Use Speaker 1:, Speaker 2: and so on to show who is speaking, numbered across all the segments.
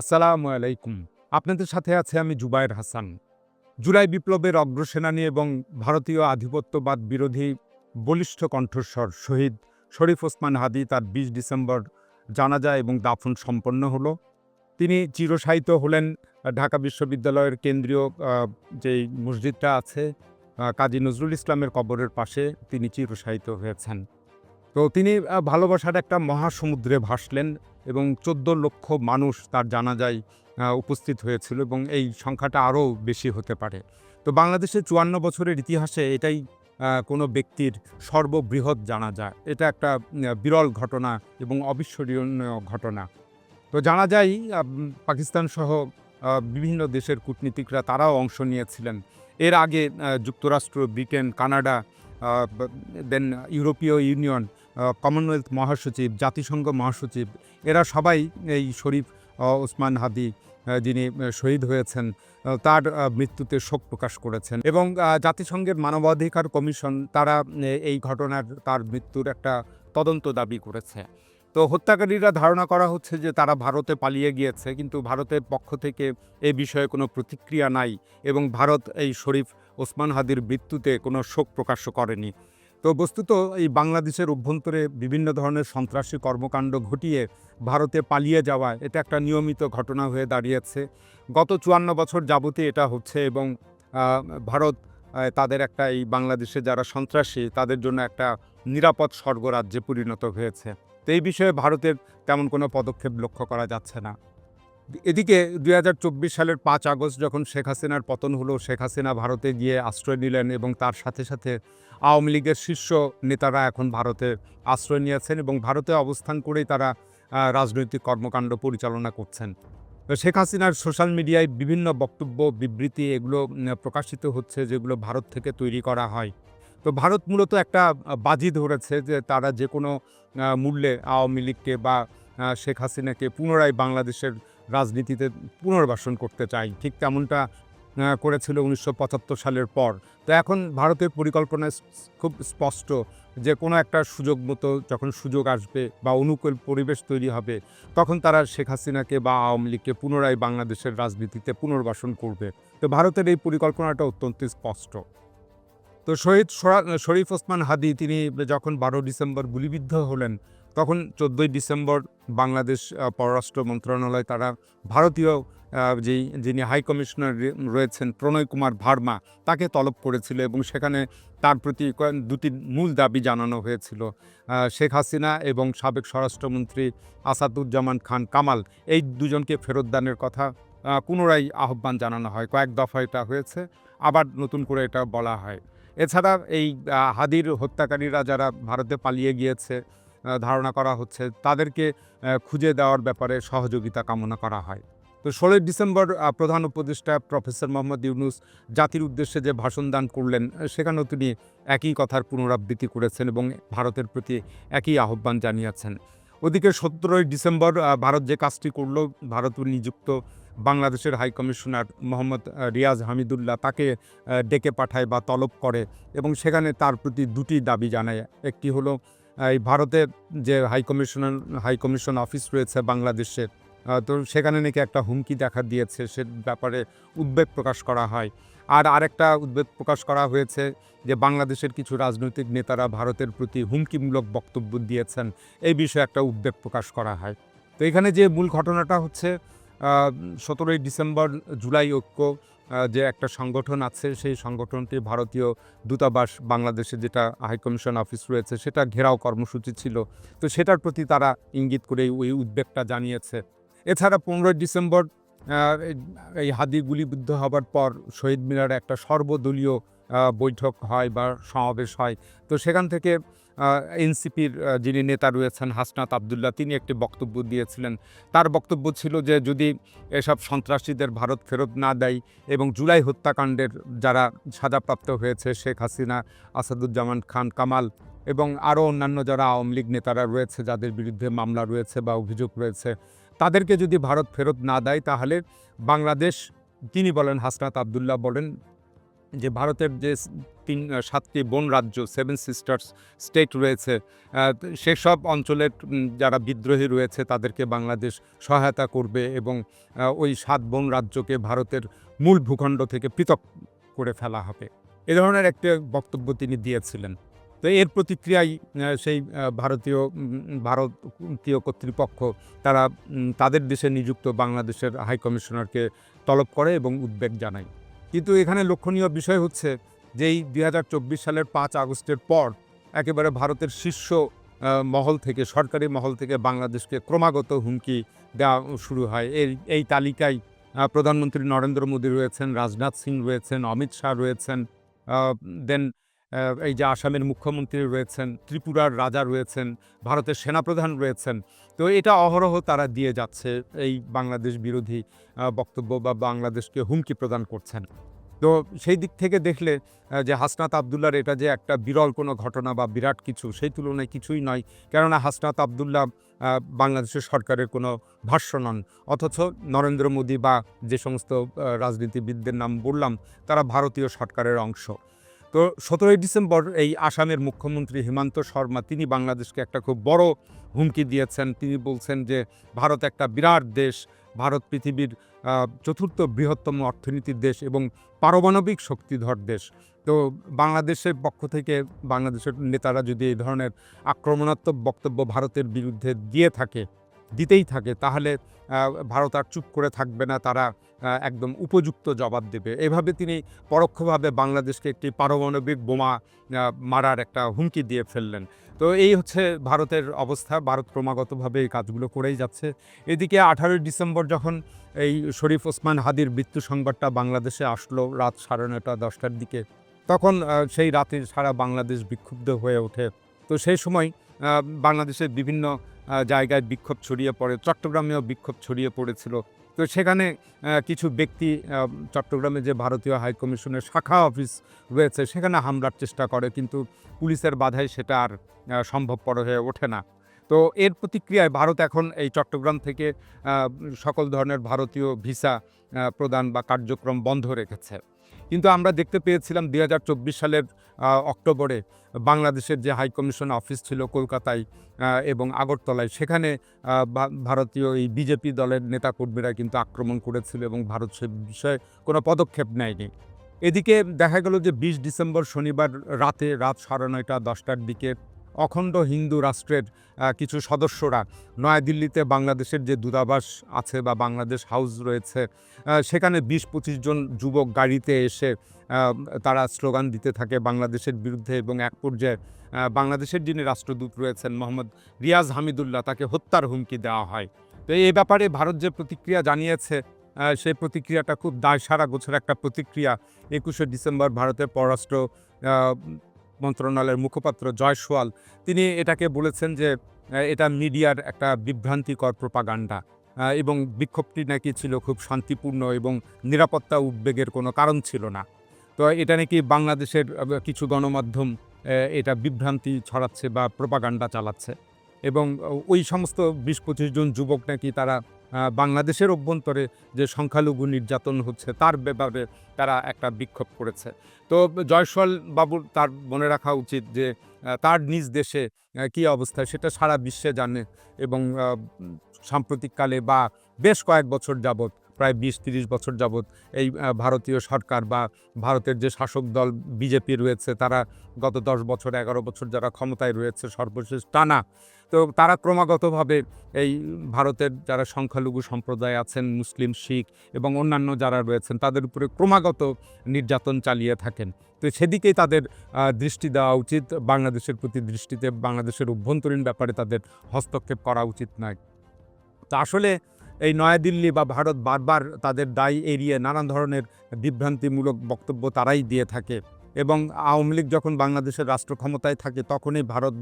Speaker 1: আসসালামু আলাইকুম। আপনাদের সাথে আছে আমি জুবায়ের হাসান। জুলাই বিপ্লবের অগ্রসেনানী এবং ভারতীয় আধিপত্যবাদ বিরোধী বলিষ্ঠ কণ্ঠস্বর শহীদ শরীফ ওসমান হাদি তার বিশ ডিসেম্বর জানাজা এবং দাফন সম্পন্ন হলো। তিনি চিরসাহিত হলেন ঢাকা বিশ্ববিদ্যালয়ের কেন্দ্রীয় যেই মসজিদটা আছে কাজী নজরুল ইসলামের কবরের পাশে তিনি চিরসাহিত হয়েছেন। তো তিনি ভালোবাসার একটা মহাসমুদ্রে ভাসলেন। এবং চোদ্দ লক্ষ মানুষ তার জানাজায় উপস্থিত হয়েছিল এবং এই সংখ্যাটা আরও বেশি হতে পারে। তো বাংলাদেশের চুয়ান্ন বছরের ইতিহাসে এটাই কোনো ব্যক্তির সর্ববৃহৎ জানাজা। এটা একটা বিরল ঘটনা এবং অবিস্মরণীয় ঘটনা। তো জানা যায় পাকিস্তান সহ বিভিন্ন দেশের কূটনীতিকরা তারাও অংশ নিয়েছিলেন। এর আগে যুক্তরাষ্ট্র, ব্রিটেন, কানাডা দেন ইউরোপীয় ইউনিয়ন কমনওয়েলথ মহাসচিব, জাতিসংঘ মহাসচিব, এরা সবাই এই শরীফ ওসমান হাদি যিনি শহীদ হয়েছেন তার মৃত্যুতে শোক প্রকাশ করেছেন। এবং জাতিসংঘের মানবাধিকার কমিশন, তারা এই ঘটনার, তার মৃত্যুর একটা তদন্ত দাবি করেছে। তো হত্যাকারীরা ধারণা করা হচ্ছে যে তারা ভারতে পালিয়ে গিয়েছে, কিন্তু ভারতের পক্ষ থেকে এই বিষয়ে কোনো প্রতিক্রিয়া নাই এবং ভারত এই শরীফ ওসমান হাদির মৃত্যুতে কোনো শোক প্রকাশ করেনি। তো বস্তুত এই বাংলাদেশের অভ্যন্তরে বিভিন্ন ধরনের সন্ত্রাসী কর্মকাণ্ড ঘটিয়ে ভারতে পালিয়ে যাওয়া, এটা একটা নিয়মিত ঘটনা হয়ে দাঁড়িয়েছে। গত চুয়ান্ন বছর যাবতীয় এটা হচ্ছে এবং ভারত তাদের একটা এই বাংলাদেশে যারা সন্ত্রাসী, তাদের জন্য একটা নিরাপদ স্বর্গরাজ্যে পরিণত হয়েছে। তো এই বিষয়ে ভারতের তেমন কোনো পদক্ষেপ লক্ষ্য করা যাচ্ছে না। এদিকে দুই হাজার চব্বিশ সালের পাঁচ আগস্ট যখন শেখ হাসিনার পতন হলো, শেখ হাসিনা ভারতে গিয়ে আশ্রয় নিলেন এবং তার সাথে সাথে আওয়ামী লীগের শীর্ষ নেতারা এখন ভারতে আশ্রয় নিয়েছেন এবং ভারতে অবস্থান করেই তারা রাজনৈতিক কর্মকাণ্ড পরিচালনা করছেন। শেখ হাসিনার সোশ্যাল মিডিয়ায় বিভিন্ন বক্তব্য, বিবৃতি এগুলো প্রকাশিত হচ্ছে যেগুলো ভারত থেকে তৈরি করা হয়। তো ভারত মূলত একটা বাজি ধরেছে যে তারা যে কোনো মূল্যে আওয়ামী লীগকে বা শেখ হাসিনাকে পুনরায় বাংলাদেশের রাজনীতিতে পুনর্বাসন করতে চাই। ঠিক তেমনটা করেছিল উনিশশো পঁচাত্তর সালের পর। তো এখন ভারতের পরিকল্পনা খুব স্পষ্ট যে কোনো একটা সুযোগ মতো যখন সুযোগ আসবে বা অনুকূল পরিবেশ তৈরি হবে, তখন তারা শেখ হাসিনাকে বা আওয়ামী লীগকে পুনরায় বাংলাদেশের রাজনীতিতে পুনর্বাসন করবে। তো ভারতের এই পরিকল্পনাটা অত্যন্ত স্পষ্ট। তো শহীদ শরীফ ওসমান হাদি, তিনি যখন বারো ডিসেম্বর গুলিবিদ্ধ হলেন তখন চোদ্দোই ডিসেম্বর বাংলাদেশ পররাষ্ট্র মন্ত্রণালয়, তারা ভারতীয় যেই, যিনি হাই কমিশনার রয়েছেন প্রণয় কুমার ভার্মা, তাকে তলব করেছিল এবং সেখানে তার প্রতি দুটি মূল দাবি জানানো হয়েছিল শেখ হাসিনা এবং সাবেক স্বরাষ্ট্রমন্ত্রী আসাদুজ্জামান খান কামাল। এই দুজনকে ফেরত দানের কথা পুনরায় আহ্বান জানানো হয়। কয়েক দফা এটা হয়েছে, আবার নতুন করে এটা বলা হয়। এছাড়া এই হাদির হত্যাকারীরা যারা ভারতে পালিয়ে গিয়েছে ধারণা করা হচ্ছে, তাদেরকে খুঁজে দেওয়ার ব্যাপারে সহযোগিতা কামনা করা হয়। তো ষোলোই ডিসেম্বর প্রধান উপদেষ্টা প্রফেসর মোহাম্মদ ইউনুস জাতির উদ্দেশ্যে যে ভাষণ দান করলেন সেখানেও তিনি একই কথার পুনরাবৃত্তি করেছেন এবং ভারতের প্রতি একই আহ্বান জানিয়েছেন। ওদিকে সতেরোই ডিসেম্বর ভারত যে কাজটি করল, ভারত নিযুক্ত বাংলাদেশের হাই কমিশনার মোহাম্মদ রিয়াজ হামিদুল্লাহ তাকে ডেকে পাঠায় বা তলব করে এবং সেখানে তার প্রতি দুটি দাবি জানায়। একটি হলো এই ভারতের যে high commissioner high commission office রয়েছে বাংলাদেশের তো সেখানে নাকি একটা হুমকি দেখা দিয়েছে, সে ব্যাপারে উদ্বেগ প্রকাশ করা হয়। আর আরেকটা উদ্বেগ প্রকাশ করা হয়েছে যে বাংলাদেশের কিছু রাজনৈতিক নেতারা ভারতের প্রতি হুমকিমূলক বক্তব্য দিয়েছেন, এই বিষয়ে একটা উদ্বেগ প্রকাশ করা হয়। তো এখানে যে মূল ঘটনাটা হচ্ছে সতেরোই ডিসেম্বর জুলাই ঐক্য যে একটা সংগঠন আছে, সেই সংগঠনটি ভারতীয় দূতাবাস বাংলাদেশে যেটা হাইকমিশন অফিস রয়েছে, সেটা ঘেরাও কর্মসূচি ছিল। তো সেটার প্রতি তারা ইঙ্গিত করে ওই উদ্বেগটা জানিয়েছে। এছাড়া পনেরোই ডিসেম্বর এই- হাদি গুলিবিদ্ধ হবার পর শহীদ মিনারে একটা সর্বদলীয় বৈঠক হয় বা সমাবেশ হয়। তো সেখান থেকে এনসিপির যিনি নেতা রয়েছেন হাসনাত আবদুল্লাহ, তিনি একটি বক্তব্য দিয়েছিলেন। তার বক্তব্য ছিল যে যদি এসব সন্ত্রাসীদের ভারত ফেরত না দেয় এবং জুলাই হত্যাকাণ্ডের যারা সাজাপ্রাপ্ত হয়েছে, শেখ হাসিনা, আসাদুজ্জামান খান, কামাল এবং আরও অন্যান্য যারা আওয়ামী লীগ নেতারা রয়েছে, যাদের বিরুদ্ধে মামলা রয়েছে বা অভিযোগ রয়েছে, তাদেরকে যদি ভারত ফেরত না দেয়, তাহলে বাংলাদেশ তিনি বলেন হাসনাত আবদুল্লাহ বলেন যে ভারতের যে তিন সাতটি বন রাজ্য সেভেন সিস্টার্স স্টেট রয়েছে সেসব অঞ্চলের যারা বিদ্রোহী রয়েছে তাদেরকে বাংলাদেশ সহায়তা করবে এবং ওই সাত বন রাজ্যকে ভারতের মূল ভূখণ্ড থেকে পৃথক করে ফেলা হবে। এ ধরনের একটা বক্তব্য তিনি দিয়েছিলেন। তো এর প্রতিক্রিয়ায় আহ, সেই ভারতীয় ভারতীয় কর্তৃপক্ষ তারা তাদের দেশে নিযুক্ত বাংলাদেশের হাইকমিশনারকে তলব করে এবং উদ্বেগ জানায়। কিন্তু এখানে লক্ষণীয় বিষয় হচ্ছে যে এই দুই সালের পাঁচ আগস্টের পর একেবারে ভারতের শীর্ষ মহল থেকে, সরকারি মহল থেকে বাংলাদেশকে ক্রমাগত হুমকি দেওয়া শুরু হয়। এই এই তালিকায় প্রধানমন্ত্রী নরেন্দ্র মোদী রয়েছেন, রাজনাথ সিং রয়েছেন, অমিত শাহ রয়েছেন দেন এই যে আসামের মুখ্যমন্ত্রী রয়েছেন, ত্রিপুরার রাজা রয়েছেন, ভারতের সেনাপ্রধান রয়েছেন, তো এটা অহরহ তারা দিয়ে যাচ্ছে এই বাংলাদেশ বিরোধী বক্তব্য বা বাংলাদেশকে হুমকি প্রদান করছেন। তো সেই দিক থেকে দেখলে যে হাসনাত আবদুল্লার এটা যে একটা বিরল কোনো ঘটনা বা বিরাট কিছু, সেই তুলনায় কিছুই নয়। কেননা হাসনাত আবদুল্লাহ বাংলাদেশের সরকারের কোনো ভাষ্য নন। অথচ নরেন্দ্র মোদী বা যে সমস্ত রাজনীতিবিদদের নাম বললাম, তারা ভারতীয় সরকারের অংশ। তো সতেরোই ডিসেম্বর এই আসামের মুখ্যমন্ত্রী হিমান্ত শর্মা, তিনি বাংলাদেশকে একটা খুব বড় হুমকি দিয়েছেন। তিনি বলছেন যে, ভারত একটা বিরাট দেশ। ভারত পৃথিবীর চতুর্থ বৃহত্তম অর্থনীতির দেশ এবং পারমাণবিক শক্তিধর দেশ। তো বাংলাদেশের পক্ষ থেকে, বাংলাদেশের নেতারা যদি এই ধরনের আক্রমণাত্মক বক্তব্য ভারতের বিরুদ্ধে দিয়ে থাকে দিতেই থাকে, তাহলে ভারত আর চুপ করে থাকবে না, তারা একদম উপযুক্ত জবাব দেবে। এভাবে তিনি পরোক্ষভাবে বাংলাদেশকে একটি পারমাণবিক বোমা মারার একটা হুমকি দিয়ে ফেললেন। তো এই হচ্ছে ভারতের অবস্থা, ভারত ক্রমাগতভাবে এই কাজগুলো করেই যাচ্ছে। এদিকে আঠারোই ডিসেম্বর যখন এই শরীফ ওসমান হাদির মৃত্যু সংবাদটা বাংলাদেশে আসলো রাত সাড়ে নয়টা, দশটার দিকে, তখন সেই রাতে সারা বাংলাদেশ বিক্ষুব্ধ হয়ে ওঠে। তো সেই সময় বাংলাদেশের বিভিন্ন জায়গায় বিক্ষোভ ছড়িয়ে পড়ে, চট্টগ্রামেও বিক্ষোভ ছড়িয়ে পড়েছিল। তো সেখানে কিছু ব্যক্তি চট্টগ্রামে যে ভারতীয় হাইকমিশনের শাখা অফিস রয়েছে, সেখানে হামলার চেষ্টা করে, কিন্তু পুলিশের বাধায় সেটা আর সম্ভবপর হয়ে ওঠে না। তো এর প্রতিক্রিয়ায় ভারত এখন এই চট্টগ্রাম থেকে সকল ধরনের ভারতীয় ভিসা প্রদান বা কার্যক্রম বন্ধ রেখেছে। কিন্তু আমরা দেখতে পেয়েছিলাম দু হাজার চব্বিশ সালের অক্টোবরে বাংলাদেশের যে হাই কমিশন অফিস ছিল কলকাতায় এবং আগরতলায়, সেখানে ভারতীয় এই বিজেপি দলের নেতাকর্মীরা কিন্তু আক্রমণ করেছিল এবং ভারত সে বিষয়ে কোনো পদক্ষেপ নেয়নি। এদিকে দেখা গেল যে বিশ ডিসেম্বর শনিবার রাতে রাত সাড়ে নয়টা দশটার দিকে অখণ্ড হিন্দু রাষ্ট্রের কিছু সদস্যরা নয়াদিল্লিতে বাংলাদেশের যে দূতাবাস আছে বা বাংলাদেশ হাউস রয়েছে সেখানে বিশ পঁচিশ জন যুবক গাড়িতে এসে তারা স্লোগান দিতে থাকে বাংলাদেশের বিরুদ্ধে এবং এক পর্যায়ে বাংলাদেশের যিনি রাষ্ট্রদূত রয়েছেন মোহাম্মদ রিয়াজ হামিদুল্লাহ তাকে হত্যার হুমকি দেওয়া হয়। তো এই ব্যাপারে ভারত যে প্রতিক্রিয়া জানিয়েছে সেই প্রতিক্রিয়াটা খুব দায় সারা গোছের একটা প্রতিক্রিয়া। একুশে ডিসেম্বর ভারতের পররাষ্ট্র মন্ত্রণালয়ের মুখপাত্র জয় সোয়াল, তিনি এটাকে বলেছেন যে এটা মিডিয়ার একটা বিভ্রান্তিকর প্রপাগান্ডা এবং বিক্ষোভটি নাকি ছিল খুব শান্তিপূর্ণ এবং নিরাপত্তা উদ্বেগের কোনো কারণ ছিল না। তো এটা নাকি বাংলাদেশের কিছু গণমাধ্যম এটা বিভ্রান্তি ছড়াচ্ছে বা প্রপাগান্ডা চালাচ্ছে, এবং ওই সমস্ত বিশ পঁচিশ জন যুবক নাকি তারা বাংলাদেশের অভ্যন্তরে যে সংখ্যালঘু নির্যাতন হচ্ছে, তার ব্যাপারে তারা একটা বিক্ষোভ করেছে। তো জয়সল বাবুর তার মনে রাখা উচিত যে তার নিজ দেশে কি অবস্থা সেটা সারা বিশ্বে জানে এবং সাম্প্রতিককালে বা বেশ কয়েক বছর যাবৎ প্রায় বিশ তিরিশ বছর যাবৎ এই ভারতীয় সরকার বা ভারতের যে শাসক দল বিজেপি রয়েছে, তারা গত দশ বছর, এগারো বছর যারা ক্ষমতায় রয়েছে, সর্বশেষ টানা। তো তারা ক্রমাগতভাবে এই ভারতের যারা সংখ্যালঘু সম্প্রদায় আছেন, মুসলিম, শিখ এবং অন্যান্য যারা রয়েছেন, তাদের উপরে ক্রমাগত নির্যাতন চালিয়ে থাকেন। তো সেদিকেই তাদের দৃষ্টি দেওয়া উচিত। বাংলাদেশের প্রতি দৃষ্টিতে বাংলাদেশের অভ্যন্তরীণ ব্যাপারে তাদের হস্তক্ষেপ করা উচিত নয়। তা আসলে এই নয়াদিল্লি বা ভারত বারবার তাদের দায় এড়িয়ে নানান ধরনের বিভ্রান্তিমূলক বক্তব্য তারাই দিয়ে থাকে এবং আওয়ামী লীগ যখন বাংলাদেশের রাষ্ট্র ক্ষমতায় থাকে তখনই ভারত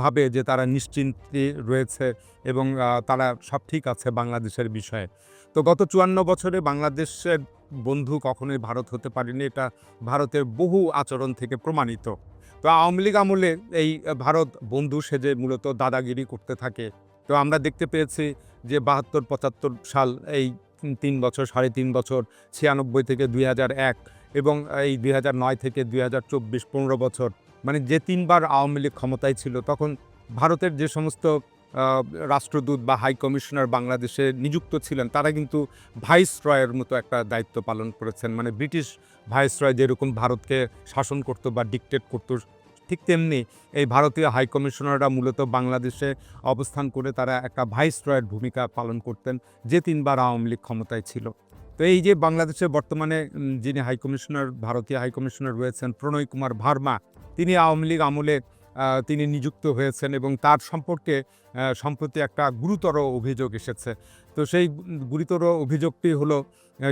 Speaker 1: ভাবে যে তারা নিশ্চিন্তে রয়েছে এবং তারা সব ঠিক আছে বাংলাদেশের বিষয়ে। তো গত চুয়ান্ন বছরে বাংলাদেশের বন্ধু কখনোই ভারত হতে পারেনি, এটা ভারতের বহু আচরণ থেকে প্রমাণিত। তো আওয়ামী লীগ আমলে এই ভারত বন্ধু সেজে মূলত দাদাগিরি করতে থাকে। তো আমরা দেখতে পেয়েছি যে বাহাত্তর, পঁচাত্তর সাল এই তিন বছর, সাড়ে তিন বছর, ছিয়ানব্বই থেকে দুই এক এবং এই দুই নয় থেকে দুই হাজার চব্বিশ পনেরো বছর মানে যে তিনবার আওয়ামী লীগ ক্ষমতায় ছিল, তখন ভারতের যে সমস্ত রাষ্ট্রদূত বা হাই কমিশনার বাংলাদেশে নিযুক্ত ছিলেন, তারা কিন্তু ভাইস রয়ের মতো একটা দায়িত্ব পালন করেছেন মানে ব্রিটিশ ভাইস রয় যেরকম ভারতকে শাসন করতো বা ডিকটেট করতো ঠিক তেমনি এই ভারতীয় হাইকমিশনাররা মূলত বাংলাদেশে অবস্থান করে তারা একটা ভাইসরয়ের ভূমিকা পালন করতেন, যে তিনবার আওয়ামী লীগ ক্ষমতায় ছিল। তো এই যে বাংলাদেশে বর্তমানে যিনি হাইকমিশনার ভারতীয় হাইকমিশনার রয়েছেন প্রণয় কুমার ভার্মা, তিনি আওয়ামী লীগ আমলে তিনি নিযুক্ত হয়েছেন এবং তার সম্পর্কে সম্প্রতি একটা গুরুতর অভিযোগ এসেছে। তো সেই গুরুতর অভিযোগটি হলো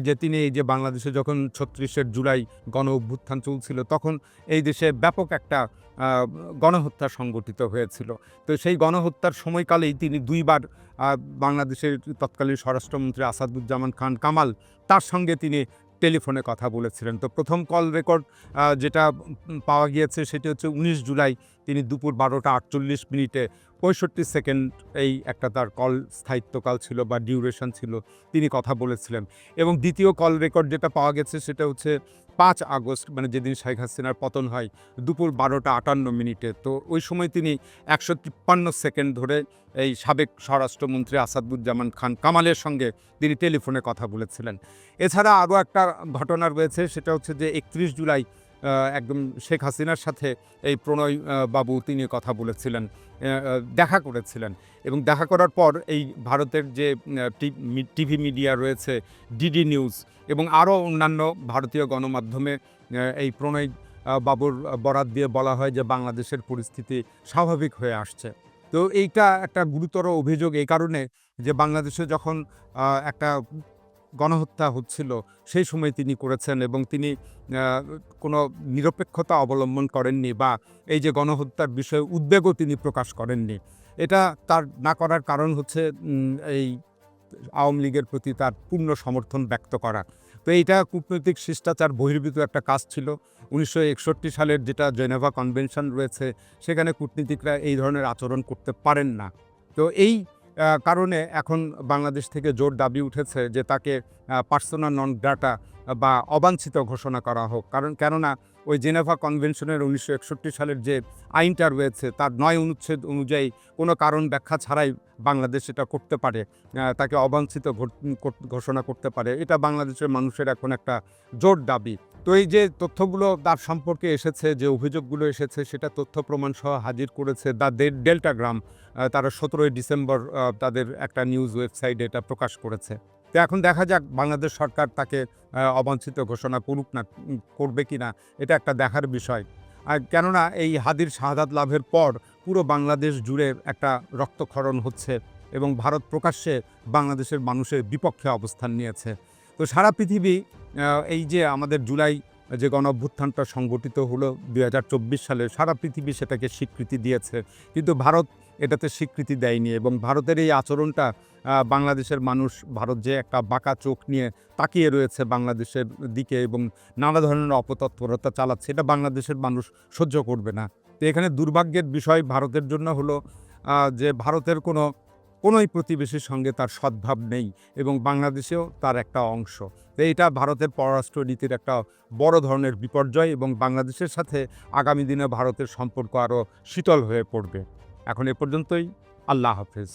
Speaker 1: যে তিনি এই যে বাংলাদেশে যখন ছত্রিশের জুলাই গণ অভ্যুত্থান চলছিল, তখন এই দেশে ব্যাপক একটা গণহত্যা সংগঠিত হয়েছিল। তো সেই গণহত্যার সময়কালেই তিনি দুইবার বাংলাদেশের তৎকালীন স্বরাষ্ট্রমন্ত্রী আসাদুজ্জামান খান কামাল তার সঙ্গে তিনি টেলিফোনে কথা বলেছিলেন। তো প্রথম কল রেকর্ড যেটা পাওয়া গিয়েছে সেটি হচ্ছে উনিশ জুলাই তিনি দুপুর বারোটা আটচল্লিশ মিনিটে পঁয়ষট্টি সেকেন্ড এই একটা তার কল স্থায়িত্বকাল ছিল বা ডিউরেশন ছিল, তিনি কথা বলেছিলেন। এবং দ্বিতীয় কল রেকর্ড যেটা পাওয়া গেছে সেটা হচ্ছে পাঁচ আগস্ট মানে যেদিন শেখ হাসিনার পতন হয়, দুপুর বারোটা আটান্ন মিনিটে। তো ওই সময় তিনি একশো তিপ্পান্ন সেকেন্ড ধরে এই সাবেক স্বরাষ্ট্রমন্ত্রী আসাদুজ্জামান খান কামালের সঙ্গে তিনি টেলিফোনে কথা বলেছিলেন। এছাড়া আরও একটা ঘটনা রয়েছে, সেটা হচ্ছে যে একত্রিশ জুলাই একদম শেখ হাসিনার সাথে এই প্রণয় বাবু তিনি কথা বলেছিলেন দেখা করেছিলেন। এবং দেখা করার পর এই ভারতের যে টিভি মিডিয়া রয়েছে, ডিডি নিউজ এবং আরও অন্যান্য ভারতীয় গণমাধ্যমে এই প্রণয় বাবুর বরাত দিয়ে বলা হয় যে, বাংলাদেশের পরিস্থিতি স্বাভাবিক হয়ে আসছে। তো এইটা একটা গুরুতর অভিযোগ এই কারণে যে, বাংলাদেশে যখন একটা গণহত্যা হচ্ছিল, সেই সময় তিনি করেছেন এবং তিনি কোনো নিরপেক্ষতা অবলম্বন করেননি বা এই যে গণহত্যার বিষয়ে উদ্বেগও তিনি প্রকাশ করেননি। এটা তার, না করার কারণ হচ্ছে এই আওয়ামী লীগের প্রতি তার পূর্ণ সমর্থন ব্যক্ত করা। তো এইটা কূটনৈতিক শিষ্টাচার বহির্ভূত একটা কাজ ছিল। উনিশশো একষট্টি সালের যেটা জেনেভা কনভেনশন রয়েছে, সেখানে কূটনীতিকরা এই ধরনের আচরণ করতে পারেন না। তো এই কারণে এখন বাংলাদেশ থেকে জোর দাবি উঠেছে যে তাকে পার্সোনাল নন ডাটা বা অবাঞ্ছিত ঘোষণা করা হোক। কারণ, কেননা ওই জেনেভা কনভেনশনের উনিশশো একষট্টি সালের যে আইনটা রয়েছে, তার নয় অনুচ্ছেদ অনুযায়ী কোনো কারণ ব্যাখ্যা ছাড়াই বাংলাদেশ এটা করতে পারে তাকে অবাঞ্ছিত ঘোষণা করতে পারে। এটা বাংলাদেশের মানুষের এখন একটা জোর দাবি। তো এই যে তথ্যগুলো তার সম্পর্কে এসেছে, যে অভিযোগগুলো এসেছে, সেটা তথ্য প্রমাণ সহ হাজির করেছে দ্য ডেল্টাগ্রাম তারা সতেরোই ডিসেম্বর তাদের একটা নিউজ ওয়েবসাইটে এটা প্রকাশ করেছে। তো এখন দেখা যাক বাংলাদেশ সরকার তাকে অবাঞ্ছিত ঘোষণা করুক না করবে কি না এটা একটা দেখার বিষয়। আর কেননা এই হাদির শাহাদাত লাভের পর পুরো বাংলাদেশ জুড়ে একটা রক্তক্ষরণ হচ্ছে এবং ভারত প্রকাশ্যে বাংলাদেশের মানুষের বিপক্ষে অবস্থান নিয়েছে। তো সারা পৃথিবী এই যে আমাদের জুলাই যে গণ অভ্যুত্থানটা সংগঠিত হলো দু হাজার চব্বিশ সালে, সারা পৃথিবী সেটাকে স্বীকৃতি দিয়েছে। কিন্তু ভারত এটাতে স্বীকৃতি দেয়নি এবং ভারতের এই আচরণটা বাংলাদেশের মানুষ, ভারত যে একটা বাঁকা চোখ নিয়ে তাকিয়ে রয়েছে বাংলাদেশের দিকে এবং নানা ধরনের অপতৎপরতা চালাচ্ছে, এটা বাংলাদেশের মানুষ সহ্য করবে না। তো এখানে দুর্ভাগ্যের বিষয় ভারতের জন্য হলো যে ভারতের কোনো কোনোই প্রতিবেশীর সঙ্গে তার সদ্ভাব নেই এবং বাংলাদেশেও তার একটা অংশ। এটা ভারতের পররাষ্ট্রনীতির একটা বড় ধরনের বিপর্যয় এবং বাংলাদেশের সাথে আগামী দিনে ভারতের সম্পর্ক আরও শীতল হয়ে পড়বে। এখন এ পর্যন্তই, আল্লাহ হাফেজ।